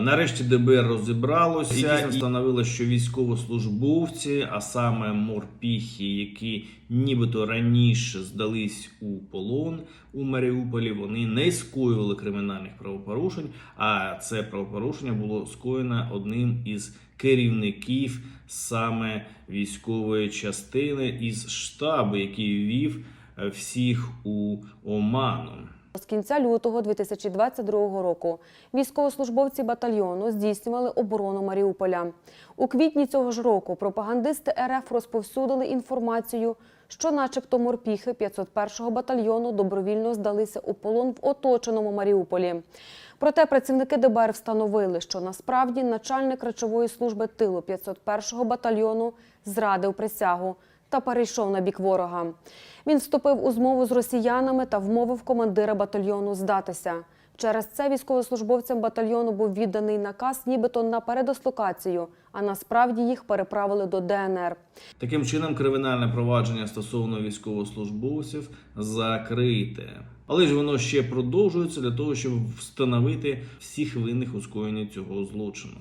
Нарешті ДБР розібралося і встановило, що військовослужбовці, а саме морпіхи, які нібито раніше здались у полон у Маріуполі, вони не скоювали кримінальних правопорушень. А це правопорушення було скоєно одним із керівників саме військової частини із штабу, який вів е, всіх у оману. З кінця лютого 2022 року військовослужбовці батальйону здійснювали оборону Маріуполя. У квітні цього ж року пропагандисти РФ розповсюдили інформацію, що, начебто, морпіхи 501-го батальйону добровільно здалися у полон в оточеному Маріуполі. Проте працівники ДБР встановили, що насправді начальник речової служби тилу 501-го батальйону зрадив присягу та перейшов на бік ворога. Він вступив у змову з росіянами та вмовив командира батальйону здатися. Через це військовослужбовцям батальйону був відданий наказ, нібито на передислокацію, а насправді їх переправили до ДНР. Таким чином, кримінальне провадження стосовно військовослужбовців закрите. Але ж воно ще продовжується для того, щоб встановити всіх винних у скоєнні цього злочину.